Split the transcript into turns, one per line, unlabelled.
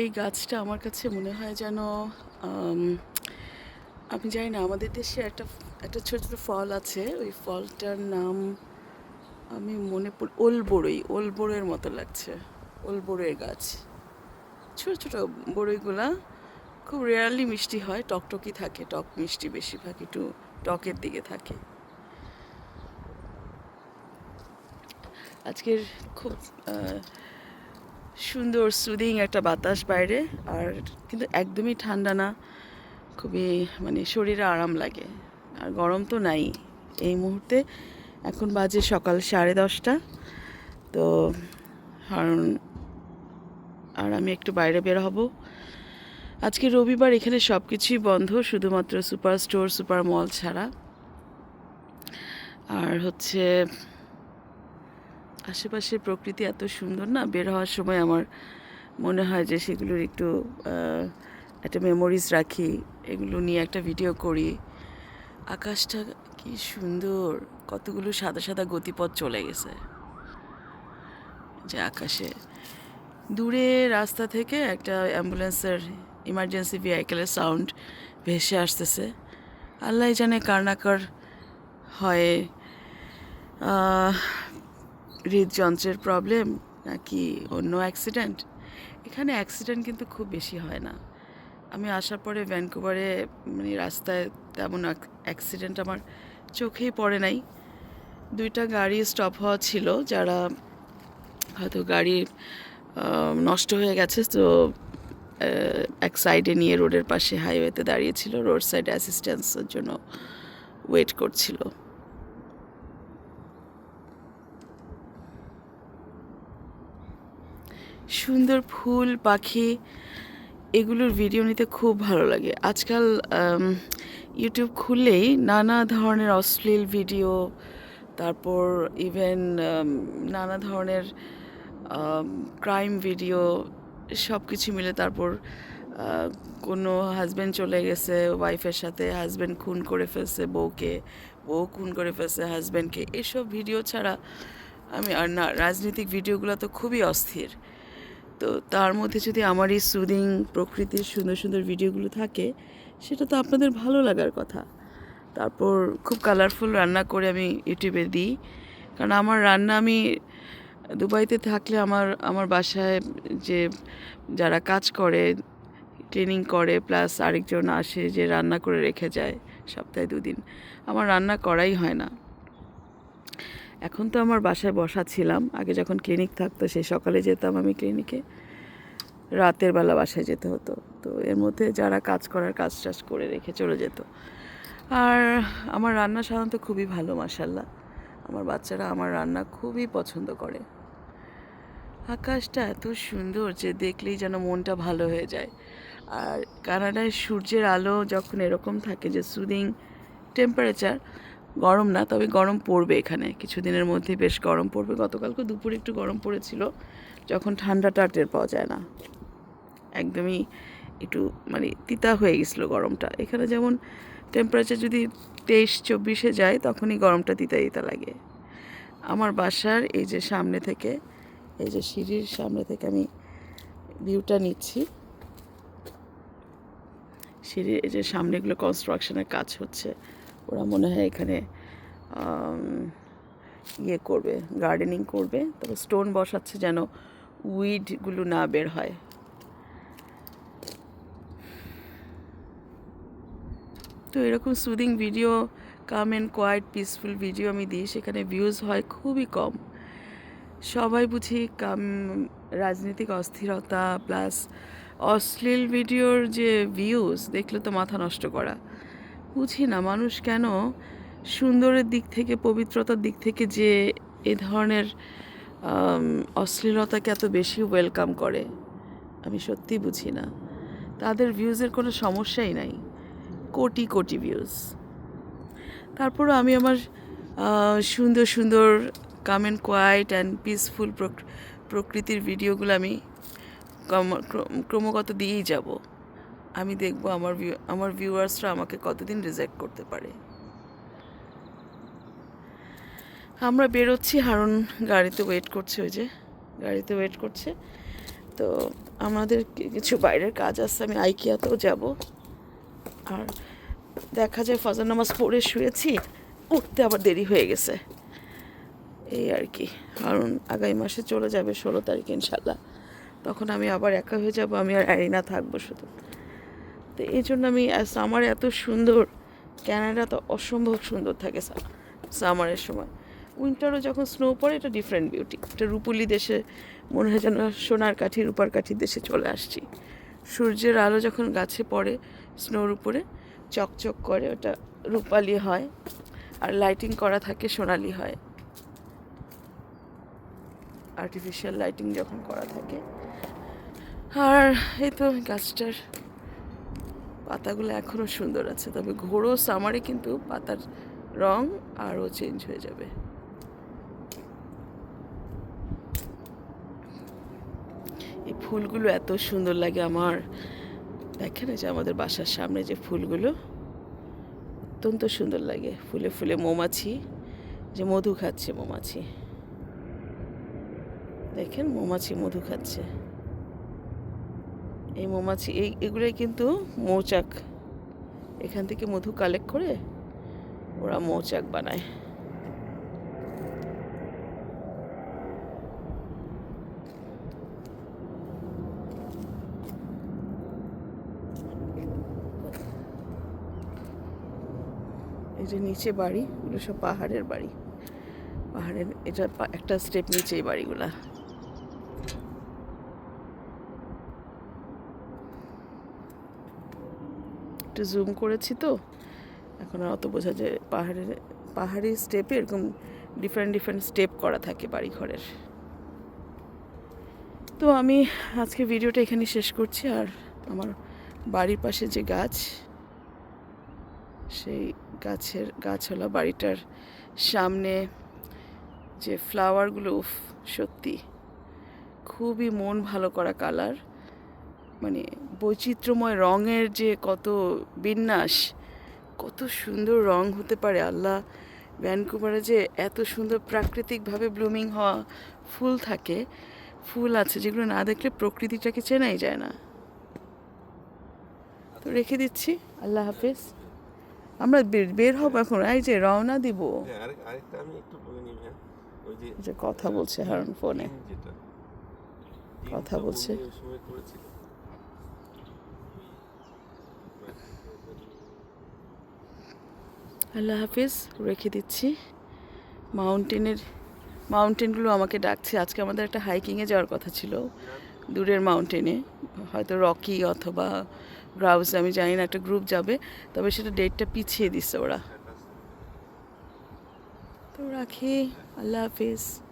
এই গাছটা আমার কাছে মনে হয় যেন, আমি জানি না, আমাদের দেশে একটা একটা ছোট ছোট ফল আছে, ওই ফলটার নাম আমি মনে পড় ওল বড়ইয়ের মতো লাগছে ওল বড়ইয়ের গাছ। ছোট ছোট বড়ইগুলা খুব রেয়ারলি মিষ্টি হয়, টকটকি থাকে, টক মিষ্টি বেশিরভাগ একটু টকের দিকে থাকে। আজকের খুব সুন্দর সুদিং একটা বাতাস বাইরে। আর কিন্তু একদমই ঠান্ডা না, খুবই মানে শরীরে আরাম লাগে। আর গরম তো নাই। এই মুহূর্তে এখন বাজে সকাল সাড়ে দশটা। তো কারণ আর আমি একটু বাইরে বের হব। আজকে রবিবার, এখানে সব কিছুই বন্ধ, শুধুমাত্র সুপার স্টোর, সুপার মল ছাড়া। আর হচ্ছে আশেপাশের প্রকৃতি এত সুন্দর না? বের হওয়ার সময় আমার মনে হয় যে সেগুলোর একটু একটা মেমোরিজ রাখি, এগুলো নিয়ে একটা ভিডিও করি। আকাশটা কি সুন্দর, কতগুলো সাদা সাদা গতিপথ চলে গেছে। যে আকাশে। দূরে রাস্তা থেকে একটা অ্যাম্বুলেন্সের ইমার্জেন্সি ভেহিকেলের সাউন্ড ভেসে আসতেছে। আল্লাহ জানে কার হয়। হৃদযন্ত্রের প্রবলেম নাকি অন্য অ্যাক্সিডেন্ট এখানে অ্যাক্সিডেন্ট কিন্তু খুব বেশি হয় না। আমি আসার পরে ভ্যানকুভারে মানে রাস্তায় তেমন অ্যাক্সিডেন্ট আমার চোখেই পড়ে নাই। দুইটা গাড়ি স্টপ হওয়া ছিল, যারা হয়তো গাড়ি নষ্ট হয়ে গেছে, তো এক সাইডে নিয়ে রোডের পাশে হাইওয়েতে দাঁড়িয়েছিল রোড সাইড অ্যাসিস্ট্যান্সের জন্য ওয়েট করছিল। সুন্দর ফুল, পাখি, এগুলোর ভিডিও নিতে খুব ভালো লাগে। আজকাল ইউটিউব খুললেই নানা ধরনের অশ্লীল ভিডিও তারপর ইভেন নানা ধরনের ক্রাইম ভিডিও সব কিছু মিলে তারপর কোনো হাজব্যান্ড চলে গেছে ওয়াইফের সাথে হাজব্যান্ড খুন করে ফেলছে বউকে, বউ খুন করে ফেলছে হাজব্যান্ডকে এসব ভিডিও ছাড়া আমি আর না, রাজনৈতিক ভিডিওগুলো তো খুবই অস্থির। তো তার মধ্যে যদি আমার এই সুদিং প্রকৃতির সুন্দর সুন্দর ভিডিওগুলো থাকে, সেটা তো আপনাদের ভালো লাগার কথা। তারপর খুব কালারফুল রান্না করে আমি ইউটিউবে দিই। কারণ আমার রান্না আমি দুবাইতে থাকলে আমার আমার বাসায় যে যারা কাজ করে ক্লিনিং করে প্লাস আরেকজন আসে যে রান্না করে রেখে যায় সপ্তাহে দুদিন, আমার রান্না করাই হয় না। এখন তো আমার বাসায় বসা ছিলাম। আগে যখন ক্লিনিক থাকতো, সেই সকালে যেতাম আমি ক্লিনিকে রাতের বেলা বাসায় যেতে হতো। তো এর মধ্যে যারা কাজ করার কাজ টাজ করে রেখে চলে যেত। আর আমার রান্না সাধারণত খুবই ভালো মাসাল্লাহ আমার বাচ্চারা আমার রান্না খুবই পছন্দ করে। আকাশটা এত সুন্দর যে দেখলেই যেন মনটা ভালো হয়ে যায়। আর কানাডায় সূর্যের আলো যখন এরকম থাকে যে সুদিং টেম্পারেচার গরম না, তবে গরম পড়বে এখানে। কিছুদিনের মধ্যে বেশ গরম পড়বে। গতকালকে দুপুরে একটু গরম পড়েছিল, যখন ঠান্ডাটা টের পাওয়া যায় না। একদমই একটু মানে তিতা হয়ে গেছিল গরমটা। এখানে যেমন টেম্পারেচার যদি তেইশ, চব্বিশে যায়, তখনই গরমটা তিতা তিতা লাগে। আমার বাসার এই যে সামনে থেকে, এই যে সিঁড়ির সামনে থেকে আমি ভিউটা নিচ্ছি। সিঁড়ির এই যে সামনেগুলো কনস্ট্রাকশনের কাজ হচ্ছে। ওরা মনে হয় এখানে ইয়ে করবে গার্ডেনিং করবে। তবে স্টোন বসাচ্ছে যেন উইডগুলো না বের হয়। তো এরকম soothing video calm and quiet peaceful video আমি দিই, সেখানে ভিউজ হয় খুবই কম। সবাই বুঝি কাম, রাজনৈতিক অস্থিরতা প্লাস অশ্লীল ভিডিওর যে ভিউজ দেখলে তো মাথা নষ্ট করা। বুঝি না, মানুষ কেন সুন্দরের দিক থেকে, পবিত্রতার দিক থেকে যে এ ধরনের অশ্লীলতাকে এত বেশি ওয়েলকাম করে, আমি সত্যি বুঝি না। তাদের ভিউজের কোনো সমস্যাই নাই, কোটি কোটি ভিউজ তারপরও আমি আমার সুন্দর সুন্দর calm and quiet and peaceful প্রকৃতির ভিডিওগুলো আমি ক্রম- ক্রম- ক্রমাগত দিয়েই যাব। আমি দেখব আমার আমার ভিউয়ার্সরা আমাকে কতদিন রিজেক্ট করতে পারে। আমরা বেরোচ্ছি, হারুন গাড়িতে ওয়েট করছে ওই যে, গাড়িতে ওয়েট করছে। তো আমাদের কিছু বাইরের কাজ আছে, আমি আইকিয়াতেও যাব। আর দেখা যায় ফজর নামাজ পড়ে শুয়েছি, উঠতে আবার দেরি হয়ে গেছে। এই আর কি কারণ আগামী মাসে চলে যাবে ষোলো তারিখ ইনশাল্লাহ। তখন আমি আবার একা হয়ে যাব, আমি আর অ্যারিনা থাকব শুধু। তো এই জন্য আমি সামার এত সুন্দর ক্যানাডা তো অসম্ভব সুন্দর থাকে সামারের সময়। উইন্টারও যখন স্নো পড়ে, এটা ডিফারেন্ট বিউটি এটা রূপুলি দেশে, মনে হয় যেন সোনার কাঠি, রূপার কাঠির দেশে চলে আসছি। সূর্যের আলো যখন গাছে পড়ে স্নোর উপরে, চকচক করে, ওটা রূপালি হয়। আর লাইটিং করা থাকে, সোনালি হয়। আর্টিফিশিয়াল লাইটিং যখন করা থাকে। আর এই তো গাছটার পাতাগুলো এখনও সুন্দর আছে, তবে ঘোরো সামারে কিন্তু পাতার রং আরও চেঞ্জ হয়ে যাবে। এই ফুলগুলো এত সুন্দর লাগে আমার। দেখেন যে আমাদের বাসার সামনে যে ফুলগুলো, অত্যন্ত সুন্দর লাগে। ফুলে ফুলে মৌমাছি, যে মধু খাচ্ছে মৌমাছি। দেখেন মৌমাছি মধু খাচ্ছে। এই মৌমাছি, এই, এগুলোই কিন্তু মৌচাক। এখান থেকে মধু কালেক্ট করে ওরা মৌচাক বানায়। এই যে নিচে বাড়ি এগুলো সব পাহাড়ের বাড়ি। পাহাড়ের, এটা একটা স্টেপ নিচে এই বাড়িগুলা। একটু জুম করেছি তো। এখন আর অত বোঝা যায় পাহাড়ের পাহাড়ি স্টেপে এরকম ডিফারেন্ট ডিফারেন্ট স্টেপ করা থাকে বাড়ি ঘরের তো আমি আজকে ভিডিওটা এখানে শেষ করছি আর আমার বাড়ির পাশে যে গাছ, সেই গাছের গাছওয়ালা বাড়িটার সামনে যে ফ্লাওয়ারগুলো সত্যি খুবই মন ভালো করা কালার মানে বৈচিত্র্যময় রঙের যে কত বিন্যাস কত সুন্দর রং হতে পারে আল্লাহ ভ্যানকুভারে যে এত সুন্দর প্রাকৃতিকভাবে ব্লুমিং হওয়া ফুল থাকে ফুল আছে যেগুলো না দেখলে প্রকৃতিটাকে চেনাই যায় না। তো রেখে দিচ্ছি আল্লাহ হাফেজ। আমরা বের- হব এখন এই যে রওনা দিব।
হ্যাঁ, হ্যাঁ
কথা বলছে হারুন ফোনে। কথা বলছে।
উনি ওই সময় করেছিল
আল্লাহ হাফিজ, রেখে দিচ্ছি। মাউন্টেনের মাউন্টেনগুলো আমাকে ডাকছে। আজকে আমাদের একটা হাইকিংয়ে যাওয়ার কথা ছিল। দূরের মাউন্টেনে হয়তো রকি অথবা গ্রাউস আমি জানি না, একটা গ্রুপ যাবে। তবে সেটা ডেটটা পিছিয়ে দিচ্ছে ওরা। তো রাখি, আল্লাহ হাফিজ।